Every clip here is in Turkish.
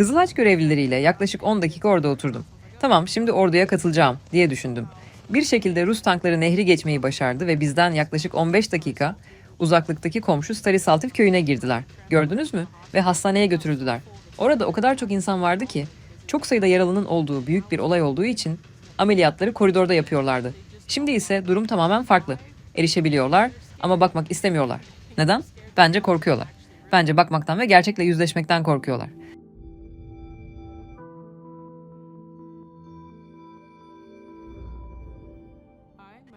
Kızılaç görevlileriyle yaklaşık 10 dakika orada oturdum. Tamam şimdi orduya katılacağım diye düşündüm. Bir şekilde Rus tankları nehri geçmeyi başardı ve bizden yaklaşık 15 dakika uzaklıktaki komşu Starisaltiv köyüne girdiler. Gördünüz mü? Ve hastaneye götürüldüler. Orada o kadar çok insan vardı ki çok sayıda yaralının olduğu büyük bir olay olduğu için ameliyatları koridorda yapıyorlardı. Şimdi ise durum tamamen farklı. Erişebiliyorlar ama bakmak istemiyorlar. Neden? Bence korkuyorlar. Bence bakmaktan ve gerçekle yüzleşmekten korkuyorlar.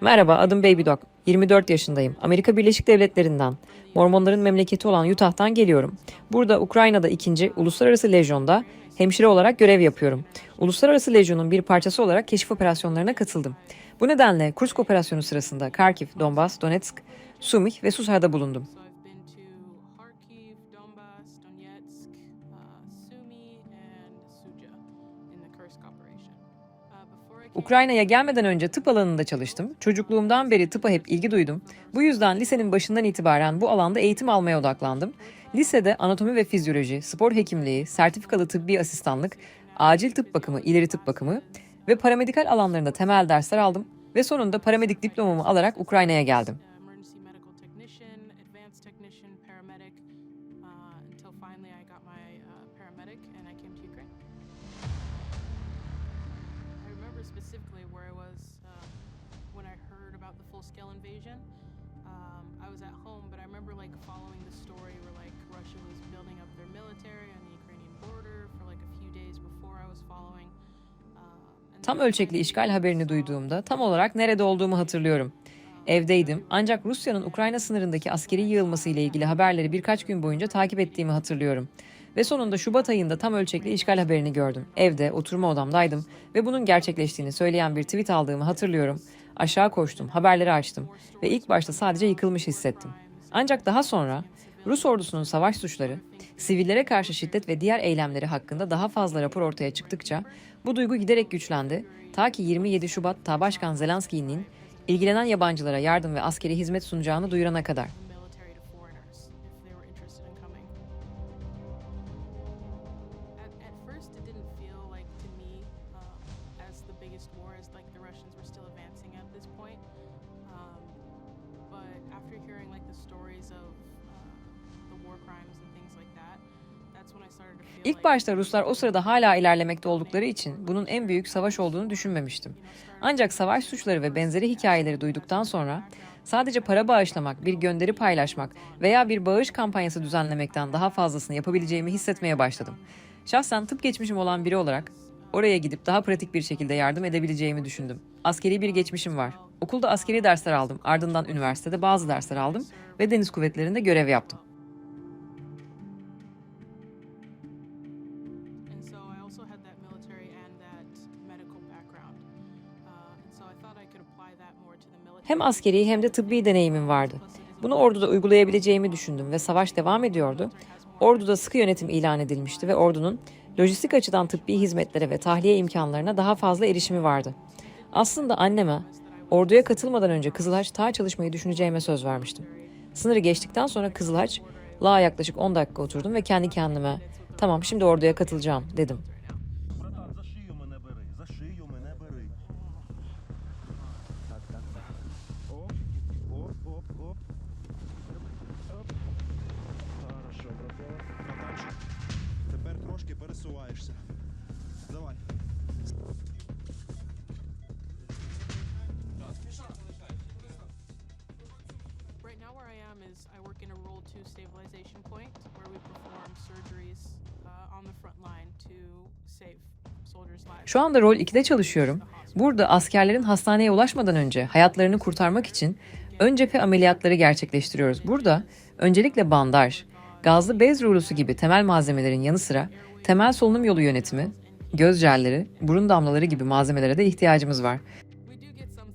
Merhaba, adım Baby Dog. 24 yaşındayım. Amerika Birleşik Devletleri'nden, Mormonların memleketi olan Utah'tan geliyorum. Burada Ukrayna'da ikinci Uluslararası Lejyon'da hemşire olarak görev yapıyorum. Uluslararası Lejyon'un bir parçası olarak keşif operasyonlarına katıldım. Bu nedenle Kursk operasyonu sırasında Kharkiv, Donbas, Donetsk, Sumih ve Susar'da bulundum. Ukrayna'ya gelmeden önce tıp alanında çalıştım. Çocukluğumdan beri tıpa hep ilgi duydum. Bu yüzden lisenin başından itibaren bu alanda eğitim almaya odaklandım. Lisede anatomi ve fizyoloji, spor hekimliği, sertifikalı tıbbi asistanlık, acil tıp bakımı, ileri tıp bakımı ve paramedikal alanlarında temel dersler aldım ve sonunda paramedik diplomamı alarak Ukrayna'ya geldim. Specifically where I was uh, when I heard about the full-scale invasion. Um, I was at home, but I remember like following the story where like Russia was building up their military on the Ukrainian border for like a few days before I was following. Um, Tam ölçekli işgal haberini duyduğumda tam olarak nerede olduğumu hatırlıyorum. Evdeydim ancak Rusya'nın Ukrayna sınırındaki askeri yığılması ile ilgili haberleri birkaç gün boyunca takip ettiğimi hatırlıyorum. Ve sonunda Şubat ayında tam ölçekli işgal haberini gördüm. Evde, oturma odamdaydım ve bunun gerçekleştiğini söyleyen bir tweet aldığımı hatırlıyorum. Aşağı koştum, haberleri açtım ve ilk başta sadece yıkılmış hissettim. Ancak daha sonra Rus ordusunun savaş suçları, sivillere karşı şiddet ve diğer eylemleri hakkında daha fazla rapor ortaya çıktıkça bu duygu giderek güçlendi. Ta ki 27 Şubat'ta Başkan Zelenski'nin ilgilenen yabancılara yardım ve askeri hizmet sunacağını duyurana kadar. Başta Ruslar o sırada hala ilerlemekte oldukları için bunun en büyük savaş olduğunu düşünmemiştim. Ancak savaş suçları ve benzeri hikayeleri duyduktan sonra sadece para bağışlamak, bir gönderi paylaşmak veya bir bağış kampanyası düzenlemekten daha fazlasını yapabileceğimi hissetmeye başladım. Şahsen tıp geçmişim olan biri olarak oraya gidip daha pratik bir şekilde yardım edebileceğimi düşündüm. Askeri bir geçmişim var. Okulda askeri dersler aldım, ardından üniversitede bazı dersler aldım ve deniz kuvvetlerinde görev yaptım. Hem askeri hem de tıbbi deneyimim vardı. Bunu orduda uygulayabileceğimi düşündüm ve savaş devam ediyordu. Orduda sıkı yönetim ilan edilmişti ve ordunun lojistik açıdan tıbbi hizmetlere ve tahliye imkanlarına daha fazla erişimi vardı. Aslında anneme orduya katılmadan önce Kızılhaç Tağ çalışmayı düşüneceğime söz vermiştim. Sınırı geçtikten sonra Kızılhaç, la yaklaşık 10 dakika oturdum ve kendi kendime tamam şimdi orduya katılacağım dedim. 2 stabilization point where we perform surgeries uh, on the front line to save. Şu anda rol 2'de çalışıyorum. Burada askerlerin hastaneye ulaşmadan önce hayatlarını kurtarmak için ön cephe ameliyatları gerçekleştiriyoruz. Burada öncelikle bandaj, gazlı bez rulosu gibi temel malzemelerin yanı sıra temel solunum yolu yönetimi, göz jelleri, burun damlaları gibi malzemelere de ihtiyacımız var. From,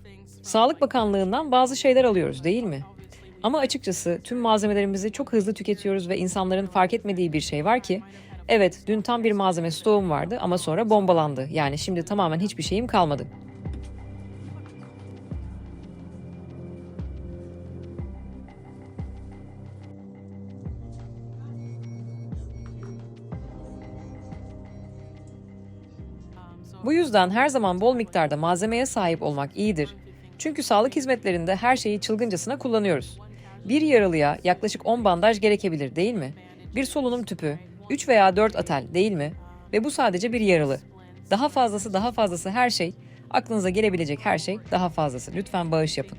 Sağlık Bakanlığı'ndan bazı şeyler alıyoruz değil mi? Ama açıkçası tüm malzemelerimizi çok hızlı tüketiyoruz ve insanların fark etmediği bir şey var ki evet dün tam bir malzeme stoğum vardı ama sonra bombalandı. Yani şimdi tamamen hiçbir şeyim kalmadı. Bu yüzden her zaman bol miktarda malzemeye sahip olmak iyidir. Çünkü sağlık hizmetlerinde her şeyi çılgıncasına kullanıyoruz. Bir yaralıya yaklaşık 10 bandaj gerekebilir değil mi? Bir solunum tüpü, 3 veya 4 atel değil mi? Ve bu sadece bir yaralı. Daha fazlası daha fazlası her şey, aklınıza gelebilecek her şey daha fazlası. Lütfen bağış yapın.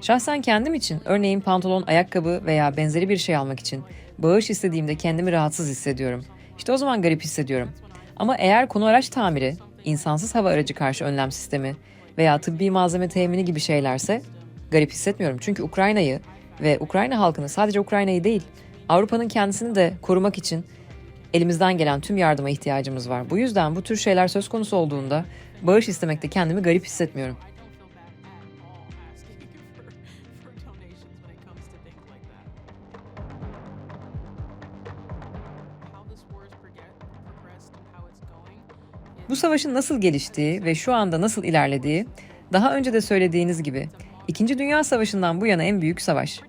Şahsen kendim için örneğin pantolon, ayakkabı veya benzeri bir şey almak için bağış istediğimde kendimi rahatsız hissediyorum. İşte o zaman garip hissediyorum. Ama eğer konu araç tamiri, insansız hava aracı karşı önlem sistemi veya tıbbi malzeme temini gibi şeylerse garip hissetmiyorum. Çünkü Ukrayna'yı ve Ukrayna halkını sadece Ukrayna'yı değil Avrupa'nın kendisini de korumak için elimizden gelen tüm yardıma ihtiyacımız var. Bu yüzden bu tür şeyler söz konusu olduğunda bağış istemekte kendimi garip hissetmiyorum. Bu savaşın nasıl geliştiği ve şu anda nasıl ilerlediği, daha önce de söylediğiniz gibi İkinci Dünya Savaşı'ndan bu yana en büyük savaş.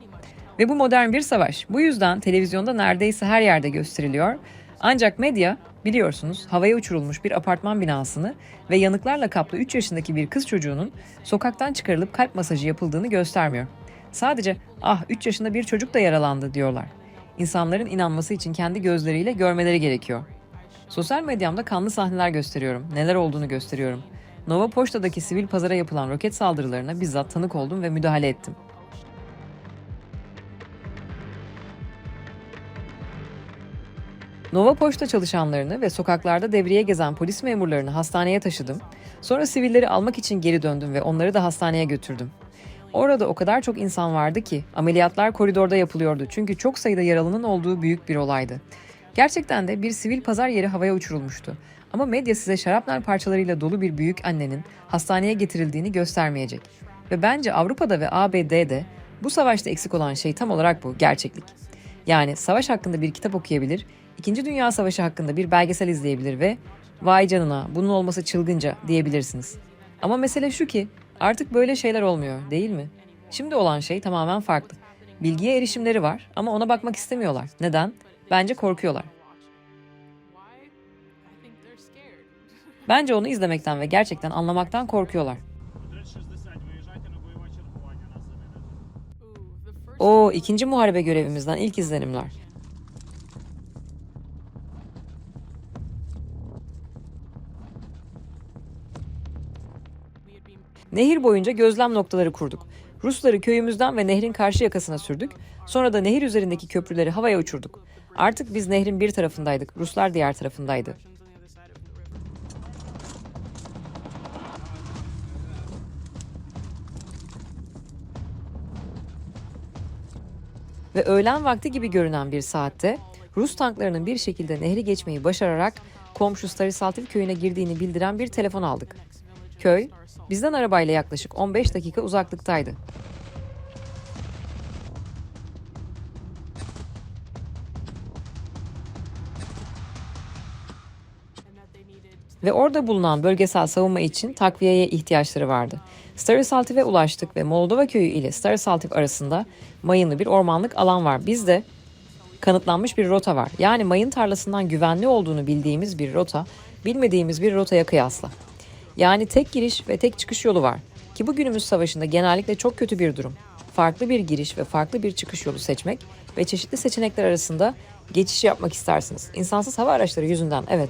Ve bu modern bir savaş. Bu yüzden televizyonda neredeyse her yerde gösteriliyor. Ancak medya biliyorsunuz havaya uçurulmuş bir apartman binasını ve yanıklarla kaplı 3 yaşındaki bir kız çocuğunun sokaktan çıkarılıp kalp masajı yapıldığını göstermiyor. Sadece ah 3 yaşında bir çocuk da yaralandı diyorlar. İnsanların inanması için kendi gözleriyle görmeleri gerekiyor. Sosyal medyamda kanlı sahneler gösteriyorum. Neler olduğunu gösteriyorum. Nova Poşta'daki sivil pazara yapılan roket saldırılarına bizzat tanık oldum ve müdahale ettim. Nova Poşta çalışanlarını ve sokaklarda devriye gezen polis memurlarını hastaneye taşıdım. Sonra sivilleri almak için geri döndüm ve onları da hastaneye götürdüm. Orada o kadar çok insan vardı ki ameliyatlar koridorda yapılıyordu çünkü çok sayıda yaralının olduğu büyük bir olaydı. Gerçekten de bir sivil pazar yeri havaya uçurulmuştu. Ama medya size şarapnel parçalarıyla dolu bir büyük annenin hastaneye getirildiğini göstermeyecek. Ve bence Avrupa'da ve ABD'de bu savaşta eksik olan şey tam olarak bu, gerçeklik. Yani savaş hakkında bir kitap okuyabilir, İkinci Dünya Savaşı hakkında bir belgesel izleyebilir ve vay canına bunun olması çılgınca diyebilirsiniz. Ama mesele şu ki artık böyle şeyler olmuyor değil mi? Şimdi olan şey tamamen farklı. Bilgiye erişimleri var ama ona bakmak istemiyorlar. Neden? Bence korkuyorlar. Bence onu izlemekten ve gerçekten anlamaktan korkuyorlar. O ikinci muharebe görevimizden ilk izlenimler. Nehir boyunca gözlem noktaları kurduk. Rusları köyümüzden ve nehrin karşı yakasına sürdük. Sonra da nehir üzerindeki köprüleri havaya uçurduk. Artık biz nehrin bir tarafındaydık, Ruslar diğer tarafındaydı. Ve öğlen vakti gibi görünen bir saatte Rus tanklarının bir şekilde nehri geçmeyi başararak komşu Starisaltiv köyüne girdiğini bildiren bir telefon aldık. Köy, bizden arabayla yaklaşık 15 dakika uzaklıktaydı. Ve orada bulunan bölgesel savunma için takviyeye ihtiyaçları vardı. Starisaltiv'e ulaştık ve Moldova köyü ile Starisaltiv arasında mayınlı bir ormanlık alan var. Bizde kanıtlanmış bir rota var. Yani mayın tarlasından güvenli olduğunu bildiğimiz bir rota, bilmediğimiz bir rotaya kıyasla. Yani tek giriş ve tek çıkış yolu var. Ki bu günümüz savaşında genellikle çok kötü bir durum. Farklı bir giriş ve farklı bir çıkış yolu seçmek ve çeşitli seçenekler arasında geçiş yapmak istersiniz. İnsansız hava araçları yüzünden evet.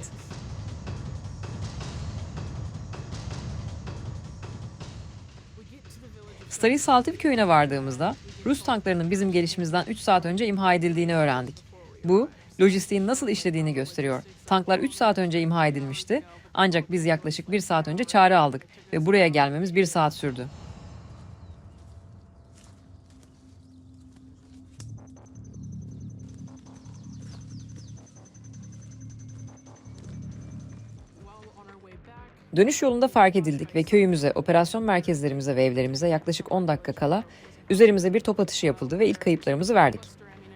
Starisaltiv köyüne vardığımızda Rus tanklarının bizim gelişimizden 3 saat önce imha edildiğini öğrendik. Bu, lojistiğin nasıl işlediğini gösteriyor. Tanklar 3 saat önce imha edilmişti ancak biz yaklaşık 1 saat önce çağrı aldık ve buraya gelmemiz 1 saat sürdü. Dönüş yolunda fark edildik ve köyümüze, operasyon merkezlerimize ve evlerimize yaklaşık 10 dakika kala üzerimize bir top atışı yapıldı ve ilk kayıplarımızı verdik.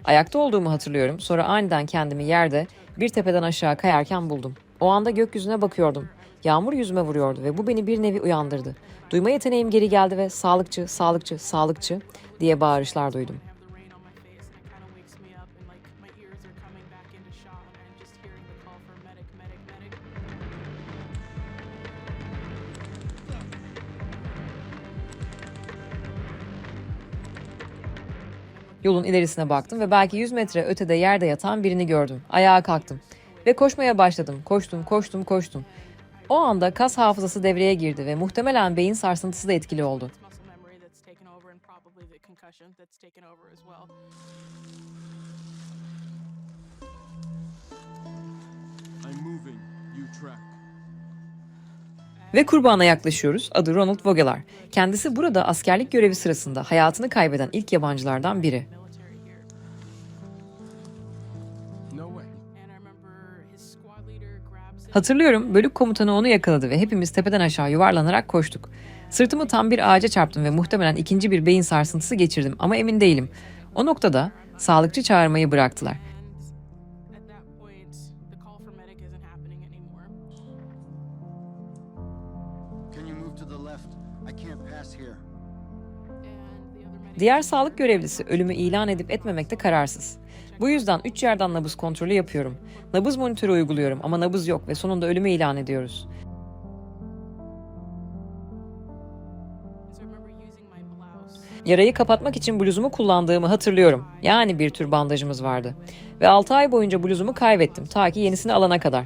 Ayakta olduğumu hatırlıyorum. Sonra aniden kendimi yerde bir tepeden aşağı kayarken buldum. O anda gökyüzüne bakıyordum. Yağmur yüzüme vuruyordu ve bu beni bir nevi uyandırdı. Duyma yeteneğim geri geldi ve sağlıkçı, sağlıkçı, sağlıkçı diye bağırışlar duydum. Yolun ilerisine baktım ve belki 100 metre ötede yerde yatan birini gördüm. Ayağa kalktım ve koşmaya başladım. Koştum, koştum, koştum. O anda kas hafızası devreye girdi ve muhtemelen beyin sarsıntısı da etkili oldu. I'm moving. You track. Ve kurbana yaklaşıyoruz. Adı Ronald Vogelar. Kendisi burada askerlik görevi sırasında hayatını kaybeden ilk yabancılardan biri. Hatırlıyorum bölük komutanı onu yakaladı ve hepimiz tepeden aşağı yuvarlanarak koştuk. Sırtımı tam bir ağaca çarptım ve muhtemelen ikinci bir beyin sarsıntısı geçirdim ama emin değilim. O noktada sağlıkçı çağırmayı bıraktılar. Diğer sağlık görevlisi ölümü ilan edip etmemekte kararsız. Bu yüzden 3 yerden nabız kontrolü yapıyorum. Nabız monitörü uyguluyorum ama nabız yok ve sonunda ölümü ilan ediyoruz. Yarayı kapatmak için bluzumu kullandığımı hatırlıyorum. Yani bir tür bandajımız vardı. Ve 6 ay boyunca bluzumu kaybettim ta ki yenisini alana kadar.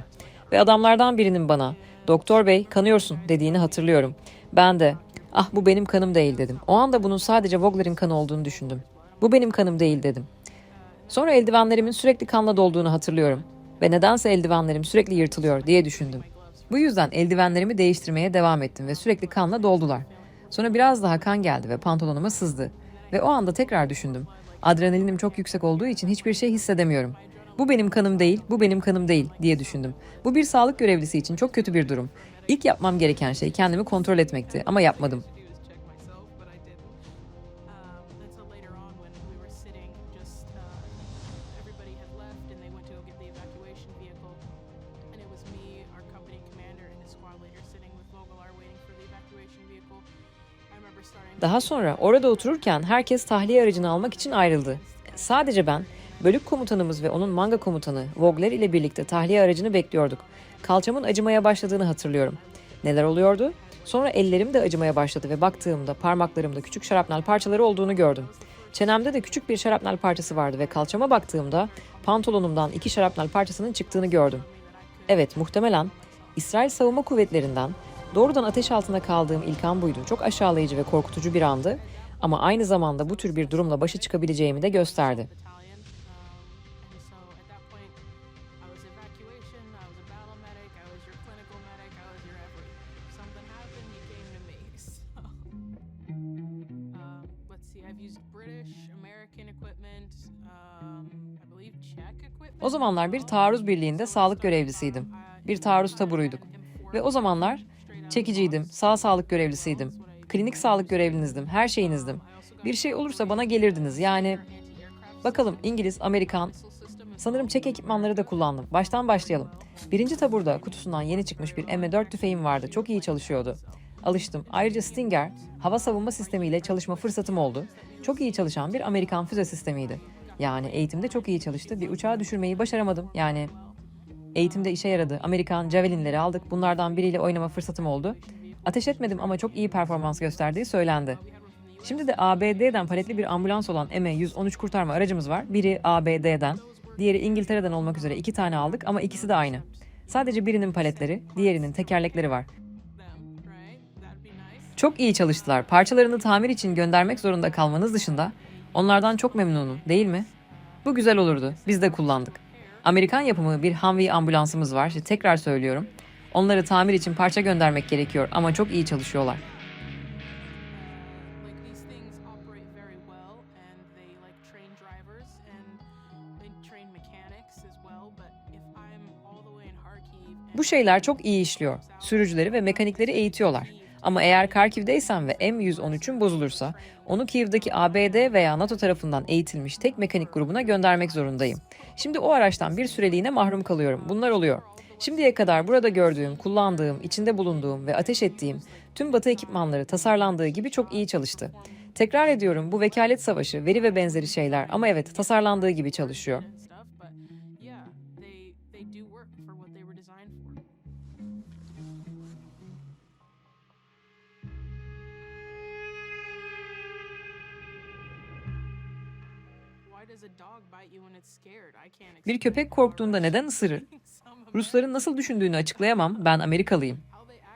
Ve adamlardan birinin bana "Doktor bey kanıyorsun" dediğini hatırlıyorum. Ben de "Ah bu benim kanım değil" dedim. O anda bunun sadece Vogler'in kanı olduğunu düşündüm. "Bu benim kanım değil" dedim. Sonra eldivenlerimin sürekli kanla dolduğunu hatırlıyorum. Ve nedense eldivenlerim sürekli yırtılıyor diye düşündüm. Bu yüzden eldivenlerimi değiştirmeye devam ettim ve sürekli kanla doldular. Sonra biraz daha kan geldi ve pantolonuma sızdı. Ve o anda tekrar düşündüm. Adrenalinim çok yüksek olduğu için hiçbir şey hissedemiyorum. Bu benim kanım değil, bu benim kanım değil diye düşündüm. Bu bir sağlık görevlisi için çok kötü bir durum. İlk yapmam gereken şey kendimi kontrol etmekti ama yapmadım. Daha sonra orada otururken herkes tahliye aracını almak için ayrıldı. Sadece ben, bölük komutanımız ve onun manga komutanı Vogler ile birlikte tahliye aracını bekliyorduk. Kalçamın acımaya başladığını hatırlıyorum. Neler oluyordu? Sonra ellerim de acımaya başladı ve baktığımda parmaklarımda küçük şarapnel parçaları olduğunu gördüm. Çenemde de küçük bir şarapnel parçası vardı ve kalçama baktığımda pantolonumdan iki şarapnel parçasının çıktığını gördüm. Evet, muhtemelen İsrail Savunma Kuvvetleri'nden doğrudan ateş altında kaldığım ilk an buydu. Çok aşağılayıcı ve korkutucu bir andı ama aynı zamanda bu tür bir durumla başa çıkabileceğimi de gösterdi. O zamanlar bir taarruz birliğinde sağlık görevlisiydim. Bir taarruz taburuyduk. Ve o zamanlar çekiciydim, sağ sağlık görevlisiydim. Klinik sağlık görevlinizdim, her şeyinizdim. Bir şey olursa bana gelirdiniz. Yani bakalım İngiliz, Amerikan, sanırım Çek ekipmanları da kullandım. Baştan başlayalım. Birinci taburda kutusundan yeni çıkmış bir M4 tüfeğim vardı. Çok iyi çalışıyordu. Alıştım. Ayrıca Stinger, hava savunma sistemiyle çalışma fırsatım oldu. Çok iyi çalışan bir Amerikan füze sistemiydi. Yani eğitimde çok iyi çalıştı. Bir uçağı düşürmeyi başaramadım. Yani Eğitimde işe yaradı. Amerikan Javelin'leri aldık. Bunlardan biriyle oynama fırsatım oldu. Ateş etmedim ama çok iyi performans gösterdiği söylendi. Şimdi de ABD'den paletli bir ambulans olan ME-113 kurtarma aracımız var. Biri ABD'den, diğeri İngiltere'den olmak üzere iki tane aldık ama ikisi de aynı. Sadece birinin paletleri, diğerinin tekerlekleri var. Çok iyi çalıştılar. Parçalarını tamir için göndermek zorunda kalmanız dışında onlardan çok memnunum, değil mi? Bu güzel olurdu. Biz de kullandık. Amerikan yapımı bir Humvee ambulansımız var. Tekrar söylüyorum. Onları tamir için parça göndermek gerekiyor ama çok iyi çalışıyorlar. Bu şeyler çok iyi işliyor. Sürücüleri ve mekanikleri eğitiyorlar. Ama eğer Karkiv'deysen ve M113'ün bozulursa onu Kiev'deki ABD veya NATO tarafından eğitilmiş tek mekanik grubuna göndermek zorundayım. Şimdi o araçtan bir süreliğine mahrum kalıyorum. Bunlar oluyor. Şimdiye kadar burada gördüğüm, kullandığım, içinde bulunduğum ve ateş ettiğim tüm batı ekipmanları tasarlandığı gibi çok iyi çalıştı. Tekrar ediyorum bu vekalet savaşı, veri ve benzeri şeyler ama evet tasarlandığı gibi çalışıyor. Bir köpek korktuğunda neden ısırır? Rusların nasıl düşündüğünü açıklayamam. Ben Amerikalıyım.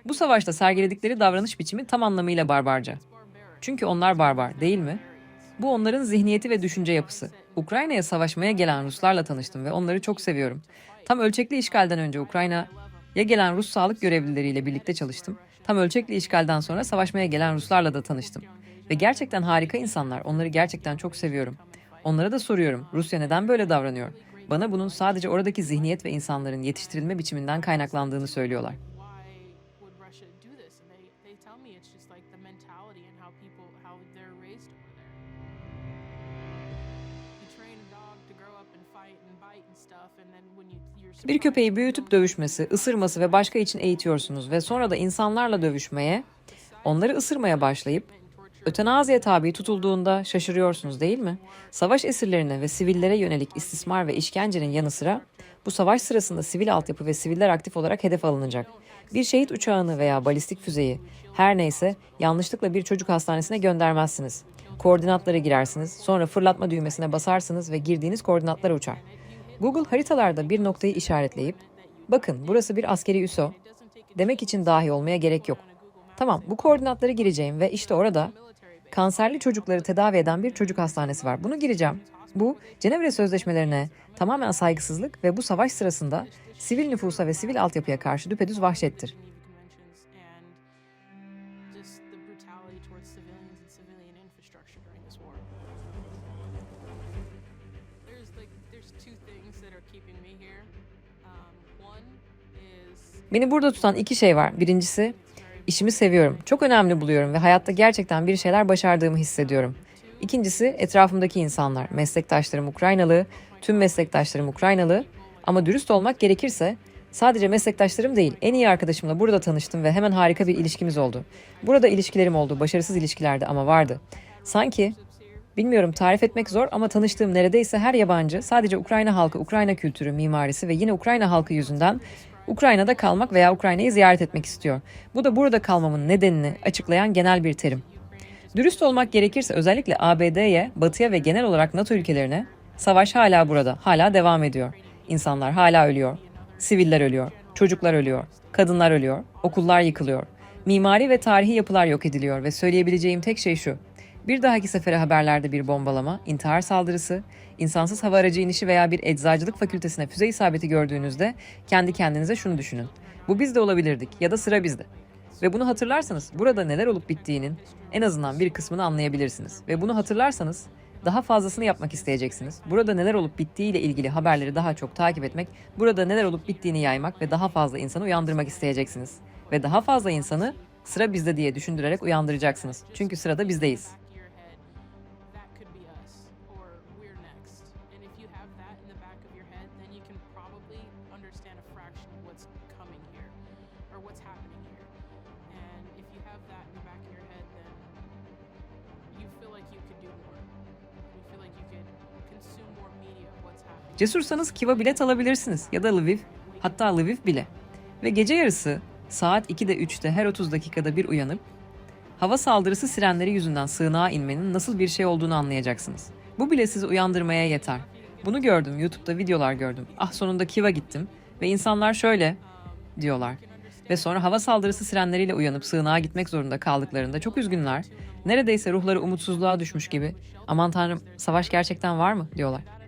Bu savaşta sergiledikleri davranış biçimi tam anlamıyla barbarca. Çünkü onlar barbar, değil mi? Bu onların zihniyeti ve düşünce yapısı. Ukrayna'ya savaşmaya gelen Ruslarla tanıştım ve onları çok seviyorum. Tam ölçekli işgalden önce Ukrayna'ya gelen Rus sağlık görevlileriyle birlikte çalıştım. Tam ölçekli işgalden sonra savaşmaya gelen Ruslarla da tanıştım. Ve gerçekten harika insanlar. Onları gerçekten çok seviyorum. Onlara da soruyorum. Rusya neden böyle davranıyor? Bana bunun sadece oradaki zihniyet ve insanların yetiştirilme biçiminden kaynaklandığını söylüyorlar. Bir köpeği büyütüp dövüşmesi, ısırması ve başka için eğitiyorsunuz ve sonra da insanlarla dövüşmeye, onları ısırmaya başlayıp ötenaziye tabi tutulduğunda şaşırıyorsunuz değil mi? Savaş esirlerine ve sivillere yönelik istismar ve işkencenin yanı sıra bu savaş sırasında sivil altyapı ve siviller aktif olarak hedef alınacak. Bir şehit uçağını veya balistik füzeyi her neyse yanlışlıkla bir çocuk hastanesine göndermezsiniz. Koordinatlara girersiniz, sonra fırlatma düğmesine basarsınız ve girdiğiniz koordinatlara uçar. Google haritalarda bir noktayı işaretleyip, bakın burası bir askeri üso demek için dahi olmaya gerek yok. Tamam bu koordinatları gireceğim ve işte orada kanserli çocukları tedavi eden bir çocuk hastanesi var. Bunu gireceğim. Bu Cenevre Sözleşmelerine tamamen saygısızlık ve bu savaş sırasında sivil nüfusa ve sivil altyapıya karşı düpedüz vahşettir. Beni burada tutan iki şey var. Birincisi işimi seviyorum. Çok önemli buluyorum ve hayatta gerçekten bir şeyler başardığımı hissediyorum. İkincisi etrafımdaki insanlar. Meslektaşlarım Ukraynalı, tüm meslektaşlarım Ukraynalı. Ama dürüst olmak gerekirse sadece meslektaşlarım değil, en iyi arkadaşımla burada tanıştım ve hemen harika bir ilişkimiz oldu. Burada ilişkilerim oldu, başarısız ilişkilerde ama vardı. Sanki Bilmiyorum tarif etmek zor ama tanıştığım neredeyse her yabancı sadece Ukrayna halkı, Ukrayna kültürü, mimarisi ve yine Ukrayna halkı yüzünden Ukrayna'da kalmak veya Ukrayna'yı ziyaret etmek istiyor. Bu da burada kalmamın nedenini açıklayan genel bir terim. Dürüst olmak gerekirse özellikle ABD'ye, Batı'ya ve genel olarak NATO ülkelerine savaş hala burada, hala devam ediyor. İnsanlar hala ölüyor. Siviller ölüyor, çocuklar ölüyor, kadınlar ölüyor, okullar yıkılıyor. Mimari ve tarihi yapılar yok ediliyor ve söyleyebileceğim tek şey şu. Bir dahaki sefere haberlerde bir bombalama, intihar saldırısı, insansız hava aracı inişi veya bir eczacılık fakültesine füze isabeti gördüğünüzde kendi kendinize şunu düşünün. Bu biz de olabilirdik ya da sıra bizde. Ve bunu hatırlarsanız burada neler olup bittiğinin en azından bir kısmını anlayabilirsiniz. Ve bunu hatırlarsanız daha fazlasını yapmak isteyeceksiniz. Burada neler olup bittiğiyle ilgili haberleri daha çok takip etmek, burada neler olup bittiğini yaymak ve daha fazla insanı uyandırmak isteyeceksiniz. Ve daha fazla insanı sıra bizde diye düşündürerek uyandıracaksınız. Çünkü sırada bizdeyiz. Cesursanız Kiv'a bilet alabilirsiniz ya da Lviv, hatta Lviv bile. Ve gece yarısı saat 2'de 3'te her 30 dakikada bir uyanıp hava saldırısı sirenleri yüzünden sığınağa inmenin nasıl bir şey olduğunu anlayacaksınız. Bu bile sizi uyandırmaya yeter. Bunu gördüm, YouTube'da videolar gördüm. Ah sonunda Kiv'a gittim ve insanlar şöyle diyorlar. Ve sonra hava saldırısı sirenleriyle uyanıp sığınağa gitmek zorunda kaldıklarında çok üzgünler. Neredeyse ruhları umutsuzluğa düşmüş gibi. Aman tanrım savaş gerçekten var mı diyorlar.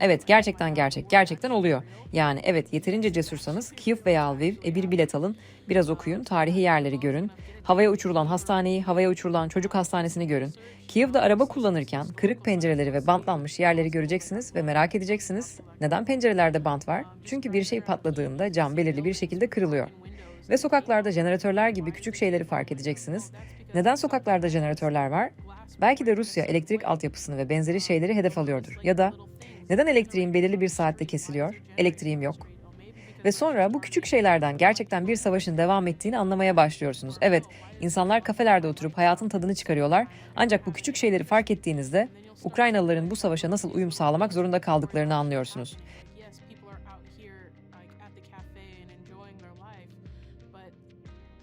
Evet gerçekten gerçek. Gerçekten oluyor. Yani evet yeterince cesursanız Kiev veya Lviv e bir bilet alın. Biraz okuyun. Tarihi yerleri görün. Havaya uçurulan hastaneyi, havaya uçurulan çocuk hastanesini görün. Kiev'de araba kullanırken kırık pencereleri ve bantlanmış yerleri göreceksiniz ve merak edeceksiniz. Neden pencerelerde bant var? Çünkü bir şey patladığında cam belirli bir şekilde kırılıyor. Ve sokaklarda jeneratörler gibi küçük şeyleri fark edeceksiniz. Neden sokaklarda jeneratörler var? Belki de Rusya elektrik altyapısını ve benzeri şeyleri hedef alıyordur. Ya da neden elektriğim belirli bir saatte kesiliyor? Elektriğim yok. Ve sonra bu küçük şeylerden gerçekten bir savaşın devam ettiğini anlamaya başlıyorsunuz. Evet, insanlar kafelerde oturup hayatın tadını çıkarıyorlar. Ancak bu küçük şeyleri fark ettiğinizde Ukraynalıların bu savaşa nasıl uyum sağlamak zorunda kaldıklarını anlıyorsunuz.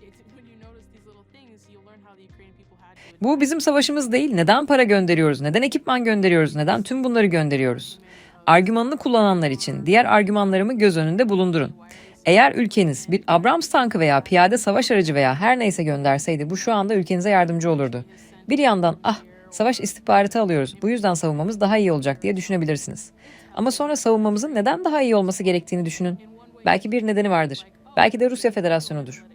Bu bizim savaşımız değil. Neden para gönderiyoruz? Neden ekipman gönderiyoruz? Neden tüm bunları gönderiyoruz? Argümanını kullananlar için diğer argümanlarımı göz önünde bulundurun. Eğer ülkeniz bir Abrams tankı veya piyade savaş aracı veya her neyse gönderseydi bu şu anda ülkenize yardımcı olurdu. Bir yandan ah savaş istihbaratı alıyoruz bu yüzden savunmamız daha iyi olacak diye düşünebilirsiniz. Ama sonra savunmamızın neden daha iyi olması gerektiğini düşünün. Belki bir nedeni vardır. Belki de Rusya Federasyonu'dur.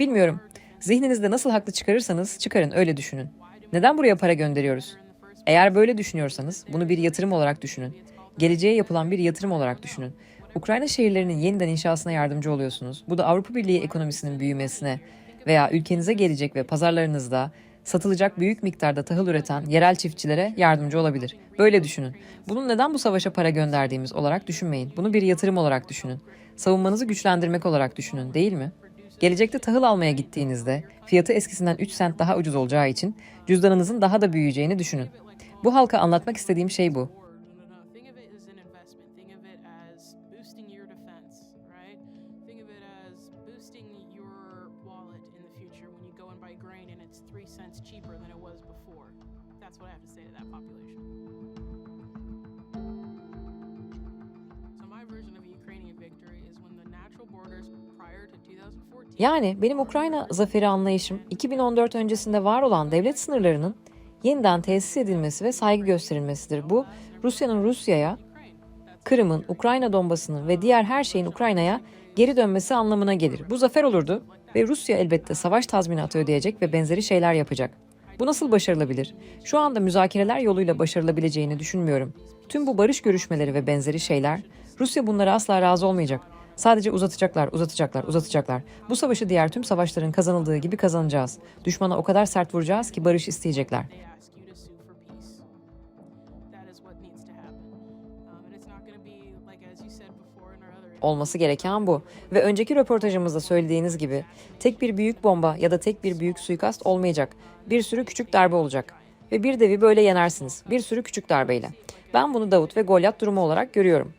Bilmiyorum. Zihninizde nasıl haklı çıkarırsanız çıkarın öyle düşünün. Neden buraya para gönderiyoruz? Eğer böyle düşünüyorsanız bunu bir yatırım olarak düşünün. Geleceğe yapılan bir yatırım olarak düşünün. Ukrayna şehirlerinin yeniden inşasına yardımcı oluyorsunuz. Bu da Avrupa Birliği ekonomisinin büyümesine veya ülkenize gelecek ve pazarlarınızda satılacak büyük miktarda tahıl üreten yerel çiftçilere yardımcı olabilir. Böyle düşünün. Bunun neden bu savaşa para gönderdiğimiz olarak düşünmeyin. Bunu bir yatırım olarak düşünün. Savunmanızı güçlendirmek olarak düşünün, değil mi? Gelecekte tahıl almaya gittiğinizde fiyatı eskisinden 3 sent daha ucuz olacağı için cüzdanınızın daha da büyüyeceğini düşünün. Bu halka anlatmak istediğim şey bu. Yani benim Ukrayna zaferi anlayışım 2014 öncesinde var olan devlet sınırlarının yeniden tesis edilmesi ve saygı gösterilmesidir. Bu Rusya'nın Rusya'ya, Kırım'ın, Ukrayna Donbası'nın ve diğer her şeyin Ukrayna'ya geri dönmesi anlamına gelir. Bu zafer olurdu ve Rusya elbette savaş tazminatı ödeyecek ve benzeri şeyler yapacak. Bu nasıl başarılabilir? Şu anda müzakereler yoluyla başarılabileceğini düşünmüyorum. Tüm bu barış görüşmeleri ve benzeri şeyler, Rusya bunlara asla razı olmayacak. Sadece uzatacaklar, uzatacaklar, uzatacaklar. Bu savaşı diğer tüm savaşların kazanıldığı gibi kazanacağız. Düşmana o kadar sert vuracağız ki barış isteyecekler. Olması gereken bu. Ve önceki röportajımızda söylediğiniz gibi tek bir büyük bomba ya da tek bir büyük suikast olmayacak. Bir sürü küçük darbe olacak. Ve bir devi böyle yenersiniz. Bir sürü küçük darbeyle. Ben bunu Davut ve Golyat durumu olarak görüyorum.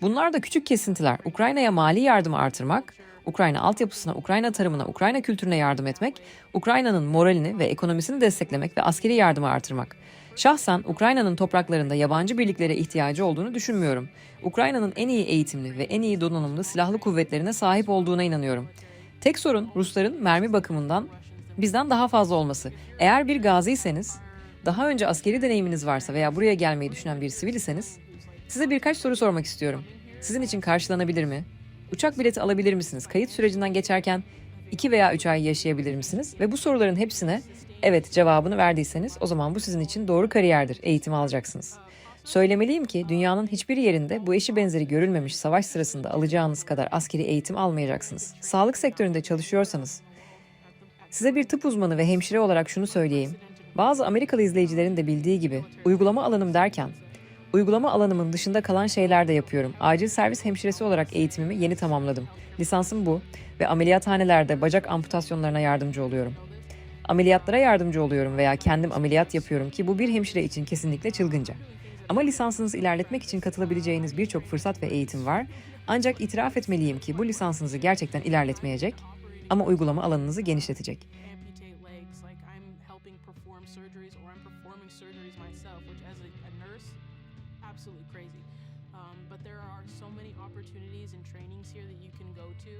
Bunlar da küçük kesintiler. Ukrayna'ya mali yardımı artırmak, Ukrayna altyapısına, Ukrayna tarımına, Ukrayna kültürüne yardım etmek, Ukrayna'nın moralini ve ekonomisini desteklemek ve askeri yardımı artırmak. Şahsen Ukrayna'nın topraklarında yabancı birliklere ihtiyacı olduğunu düşünmüyorum. Ukrayna'nın en iyi eğitimli ve en iyi donanımlı silahlı kuvvetlerine sahip olduğuna inanıyorum. Tek sorun Rusların mermi bakımından bizden daha fazla olması. Eğer bir gaziyseniz, daha önce askeri deneyiminiz varsa veya buraya gelmeyi düşünen bir sivil iseniz, size birkaç soru sormak istiyorum. Sizin için karşılanabilir mi? Uçak bileti alabilir misiniz? Kayıt sürecinden geçerken 2 veya 3 ay yaşayabilir misiniz? Ve bu soruların hepsine evet cevabını verdiyseniz o zaman bu sizin için doğru kariyerdir. Eğitim alacaksınız. Söylemeliyim ki dünyanın hiçbir yerinde bu eşi benzeri görülmemiş savaş sırasında alacağınız kadar askeri eğitim almayacaksınız. Sağlık sektöründe çalışıyorsanız Size bir tıp uzmanı ve hemşire olarak şunu söyleyeyim. Bazı Amerikalı izleyicilerin de bildiği gibi uygulama alanım derken uygulama alanımın dışında kalan şeyler de yapıyorum. Acil servis hemşiresi olarak eğitimimi yeni tamamladım. Lisansım bu ve ameliyathanelerde bacak amputasyonlarına yardımcı oluyorum. Ameliyatlara yardımcı oluyorum veya kendim ameliyat yapıyorum ki bu bir hemşire için kesinlikle çılgınca. Ama lisansınızı ilerletmek için katılabileceğiniz birçok fırsat ve eğitim var. Ancak itiraf etmeliyim ki bu lisansınızı gerçekten ilerletmeyecek ama uygulama alanınızı genişletecek. Absolutely crazy. Um, but there are so many opportunities and trainings here that you can go to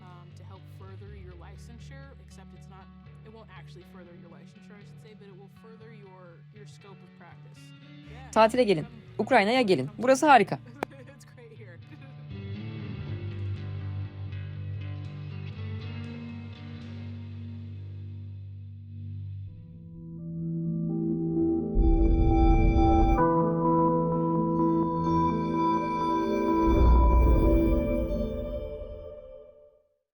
um, to help further your licensure. Except it's not, it won't actually further your licensure, I should say, but it will further your your scope of practice. Yeah. Tatile gelin. Ukrayna'ya gelin. Burası harika.